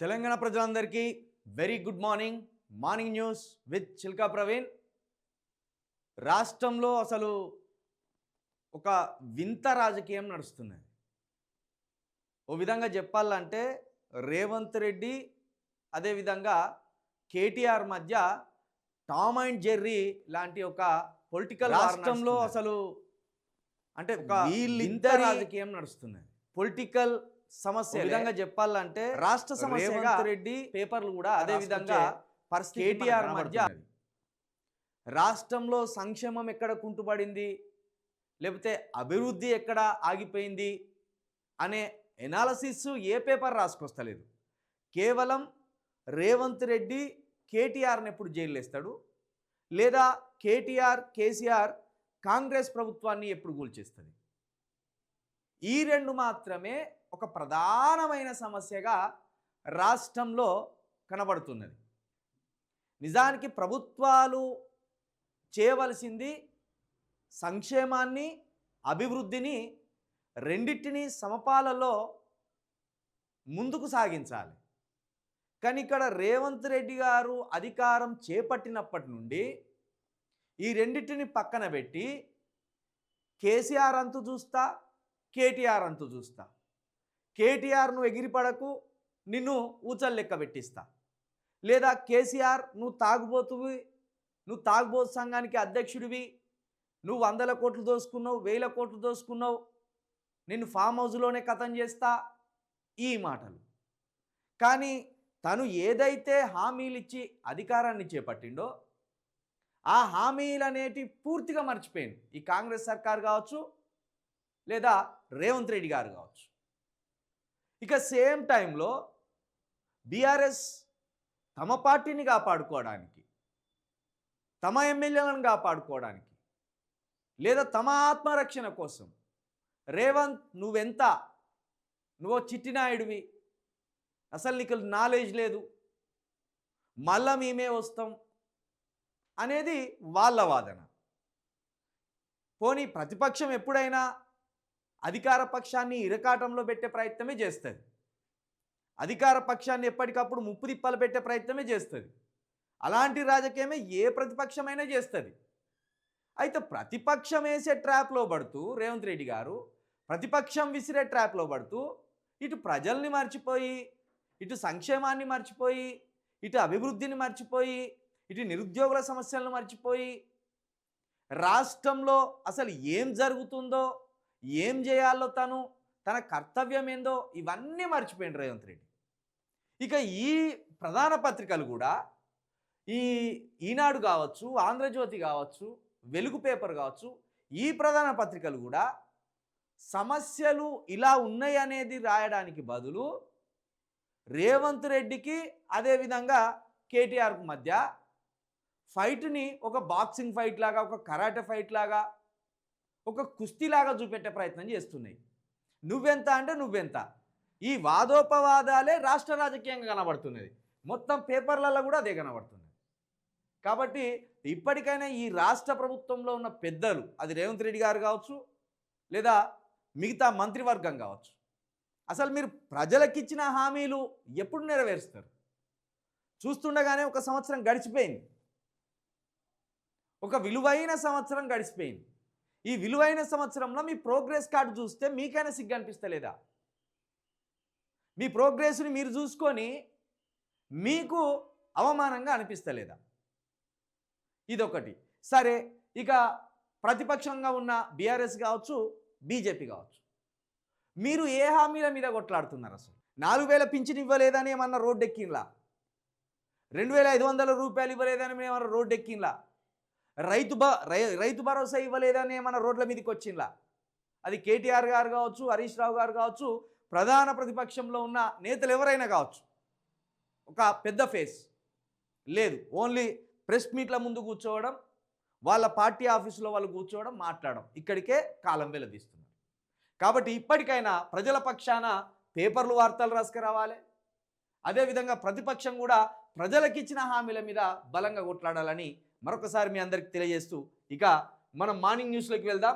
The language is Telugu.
తెలంగాణ ప్రజలందరికీ very good morning. Morning news with Chilka Praveen. రాష్ట్రంలో అసలు ఒక వింత రాజకీయం నడుస్తున్నది. ఓ విధంగా చెప్పాలంటే రేవంత్ రెడ్డి అదేవిధంగా కేటీఆర్ మధ్య టామ్ అండ్ జెర్రీ లాంటి ఒక పొలిటికల్ రాష్ట్రంలో అసలు అంటే ఒక వీళ్ళిద్దరి రాజకీయం నడుస్తున్నది. పొలిటికల్ సమస్య విధంగా చెప్పాలంటే రాష్ట్ర సమస్య రెడ్డి పేపర్లు కూడా అదే విధంగా కేటీఆర్ మధ్య రాష్ట్రంలో సంక్షేమం ఎక్కడ కుంటుపడింది? లేకపోతే అభివృద్ధి ఎక్కడ ఆగిపోయింది? అనే ఎనాలసిస్ ఏ పేపర్ రాసుకొస్తలేదు. కేవలం రేవంత్ రెడ్డి కేటీఆర్ని ఎప్పుడు జైలు వేస్తాడు లేదా కేటీఆర్ కేసీఆర్ కాంగ్రెస్ ప్రభుత్వాన్ని ఎప్పుడు కూల్చేస్తుంది? ఈ రెండు మాత్రమే ఒక ప్రధానమైన సమస్యగా రాష్ట్రంలో కనబడుతున్నది. నిజానికి ప్రభుత్వాలు చేయవలసింది సంక్షేమాన్ని అభివృద్ధిని రెండింటినీ సమపాలలో ముందుకు సాగించాలి. కానీ ఇక్కడ రేవంత్ రెడ్డి గారు అధికారం చేపట్టినప్పటి నుండి ఈ రెండింటిని పక్కన పెట్టి కేసీఆర్ అంతు చూస్తా కేటీఆర్ అంటూ చూస్తా. కేటీఆర్ నువ్వు ఎగిరిపడకు నిన్ను ఊచలు లెక్క పెట్టిస్తా. లేదా కేసీఆర్ నువ్వు తాగుబోతువి నువ్వు తాగుబోతు సంఘానికి అధ్యక్షుడివి నువ్వు వందల కోట్లు దోసుకున్నావు వేల కోట్లు దోసుకున్నావు నిన్ను ఫామ్ హౌస్లోనే కథం చేస్తా ఈ మాటలు. కానీ తను ఏదైతే హామీలు ఇచ్చి అధికారాన్ని చేపట్టిండో ఆ హామీలు అనేటి పూర్తిగా మర్చిపోయింది. ఈ కాంగ్రెస్ సర్కార్ కావచ్చు లేదా రేవంత్ రెడ్డి గారు కావచ్చు. ఇక సేమ్ టైంలో బీఆర్ఎస్ తమ పార్టీని కాపాడుకోవడానికి తమ ఎమ్మెల్యేలను కాపాడుకోవడానికి లేదా తమ ఆత్మరక్షణ కోసం రేవంత్ నువ్వెంత నువ్వు చిట్టినాయుడివి అసలు నీకు నాలెడ్జ్ లేదు మళ్ళా మేమే వస్తాం అనేది వాళ్ళ వాదన. పోనీ ప్రతిపక్షం ఎప్పుడైనా అధికార పక్షాన్ని ఇరకాటంలో పెట్టే ప్రయత్నమే చేస్తుంది. అధికార పక్షాన్ని ఎప్పటికప్పుడు ముప్పు తిప్పలు పెట్టే ప్రయత్నమే చేస్తుంది. అలాంటి రాజకీయమే ఏ ప్రతిపక్షమైనా చేస్తుంది. అయితే ప్రతిపక్షం వేసే ట్రాప్లో పడుతూ రేవంత్ రెడ్డి గారు ప్రతిపక్షం విసిరే ట్రాప్లో పడుతూ ఇటు ప్రజల్ని మర్చిపోయి ఇటు సంక్షేమాన్ని మర్చిపోయి ఇటు అభివృద్ధిని మర్చిపోయి ఇటు నిరుద్యోగుల సమస్యలను మర్చిపోయి రాష్ట్రంలో అసలు ఏం జరుగుతుందో ఏం చేయాలో తను తన కర్తవ్యం ఏందో ఇవన్నీ మర్చిపోయింది రేవంత్ రెడ్డి. ఇక ఈ ప్రధాన పత్రికలు కూడా ఈ ఈనాడు కావచ్చు ఆంధ్రజ్యోతి కావచ్చు వెలుగు పేపర్ కావచ్చు ఈ ప్రధాన పత్రికలు కూడా సమస్యలు ఇలా ఉన్నాయి అనేది రాయడానికి బదులు రేవంత్ రెడ్డికి అదేవిధంగా కేటీఆర్కు మధ్య ఫైట్ని ఒక బాక్సింగ్ ఫైట్ లాగా ఒక కరాటే ఫైట్ లాగా ఒక కుస్తీలాగా చూపెట్టే ప్రయత్నం చేస్తున్నాయి. నువ్వెంత అంటే నువ్వెంత. ఈ వాదోపవాదాలే రాష్ట్ర రాజకీయంగా కనబడుతున్నది. మొత్తం పేపర్లలో కూడా అదే కనబడుతున్నది. కాబట్టి ఇప్పటికైనా ఈ రాష్ట్ర ప్రభుత్వంలో ఉన్న పెద్దలు అది రేవంత్ రెడ్డి గారు కావచ్చు లేదా మిగతా మంత్రివర్గం కావచ్చు అసలు మీరు ప్రజలకిచ్చిన హామీలు ఎప్పుడు నెరవేరుస్తారు? చూస్తుండగానే ఒక సంవత్సరం గడిచిపోయింది. ఒక విలువైన సంవత్సరం గడిచిపోయింది. ఈ విలువైన సంవత్సరంలో మీ ప్రోగ్రెస్ కార్డు చూస్తే మీకైనా సిగ్గు అనిపిస్తలేదా? మీ ప్రోగ్రెస్ని మీరు చూసుకొని మీకు అవమానంగా అనిపిస్తలేదా? ఇదొకటి. సరే ఇక ప్రతిపక్షంగా ఉన్న బీఆర్ఎస్ కావచ్చు బీజేపీ కావచ్చు మీరు ఏ హామీల మీద కొట్లాడుతున్నారు అసలు? నాలుగు వేల పింఛన్ ఇవ్వలేదని ఏమన్నా రోడ్డు ఎక్కింలా రెండు వేల ఐదు వందల రూపాయలు ఇవ్వలేదని ఏమన్నా రోడ్డు ఎక్కింలా రైతు బ రై- రైతు భరోసా ఇవ్వలేదని మన రోడ్ల మీదకి వచ్చిందా అది కేటీఆర్ గారు కావచ్చు హరీష్ రావు గారు కావచ్చు ప్రధాన ప్రతిపక్షంలో ఉన్న నేతలు ఎవరైనా కావచ్చు. ఒక పెద్ద ఫేస్. లేదు ఓన్లీ ప్రెస్ మీట్ల ముందు కూర్చోవడం వాళ్ళ పార్టీ ఆఫీసులో వాళ్ళు కూర్చోవడం మాట్లాడడం. ఇక్కడికే కాలం వెలదీస్తున్నారు. కాబట్టి ఇప్పటికైనా ప్రజల పక్షాన పేపర్లు వార్తలు రాసుకురావాలి. అదేవిధంగా ప్రతిపక్షం కూడా ప్రజలకిచ్చిన హామీల మీద బలంగా కొట్లాడాలని మరొకసారి మీ అందరికి తెలియజేస్తూ ఇక మనం మార్నింగ్ న్యూస్లోకి వెళ్దాం.